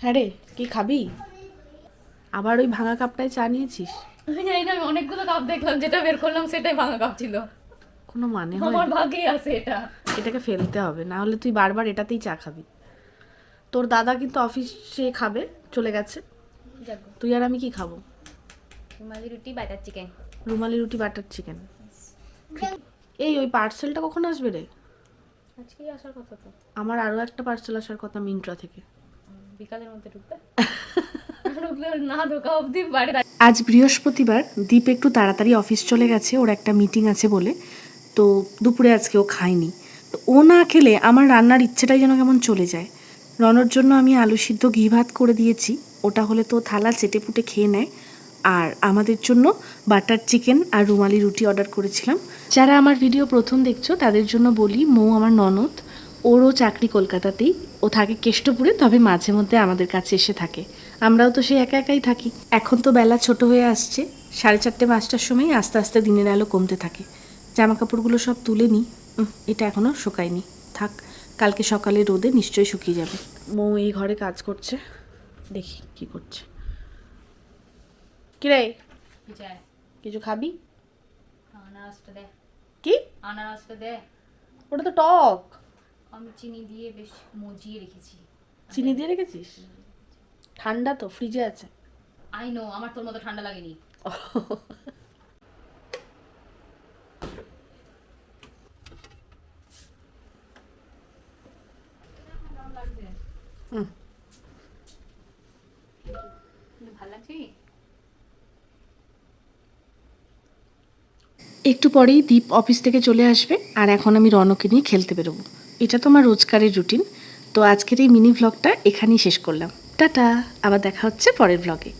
হ্যাঁ রে কি খাবি? আবার ওই ভাঙা কাপটায় চা নিয়েছিস? আমি জানি না আমি অনেকগুলো কাপ দেখলাম যেটা বের করলাম সেটাই ভাঙা কাপ ছিল। কোনো মানে হয় আমার ভাগ্যে আছে এটা। এটাকে ফেলতে হবে না হলে তুই বারবার এটাতেই চা খাবি। তোর দাদা কিন্তু অফিসে খাবে চলে গেছে। তুই আর আমি কি খাব? রুমালি রুটি বাটার চিকেন। রুমালি রুটি বাটার চিকেন। এই ওই পার্সেলটা কখন আসবে রে? আজকেই আসার কথা তো। আমার আরও একটা পার্সেল আসার কথা মিন্ট্রা থেকে। বিকালের মধ্যে আজ বৃহস্পতিবার, দীপ একটু তাড়াতাড়ি অফিস চলে গেছে, ওর একটা মিটিং আছে বলে। তো দুপুরে আজকে ও খায়নি। তো ও না খেলে আমার রান্নার ইচ্ছেটাই যেন কেমন চলে যায়। রনর জন্য আমি আলু সিদ্ধ ঘি ভাত করে দিয়েছি। ওটা হলে তো থালা চেটে পুটে খেয়ে নেয়। আর আমাদের জন্য বাটার চিকেন আর রুমালি রুটি অর্ডার করেছিলাম। যারা আমার ভিডিও প্রথম দেখছ, তাদের জন্য বলি মৌ আমার ননদ। ওরও চাকরি কলকাতাতেই। ও থাকে কেষ্টপুরে তবে মাঝে মধ্যে আমাদের কাছে এসে থাকে। আমরাও তো সেই একা একাই থাকি। এখন তো বেলা ছোট হয়ে আসছে। সাড়ে চারটে পাঁচটার সময় আস্তে আস্তে দিনের আলো কমতে থাকে। জামা কাপড়গুলো সব তুলে নিই এটা এখনও শুকায়নি। থাক কালকে সকালে রোদে নিশ্চয়ই শুকিয়ে যাবে। মৌ এই ঘরে কাজ করছে। দেখি কি করছে। কিরে? যায়। কিছু খাবি? আনারসটা দে। কি? আনারসটা দে। ওটা তো টক। আমি চিনি দিয়ে বেশ মজিয়ে রেখেছি। চিনি দিয়ে রেখেছিস? ঠান্ডা তো ফ্রিজে আছে। আই নো আমার তোর মতো ঠান্ডা লাগেনি। হুম। ভালো লাগছে? একটু পরেই দীপ অফিস থেকে চলে আসবে আর এখন আমি রনকে নিয়ে খেলতে বেরোবো। এটা তো আমার রোজকারের রুটিন। তো আজকের এই মিনি ভ্লগটা এখানেই শেষ করলাম। টাটা, আবার দেখা হচ্ছে পরের ভ্লগে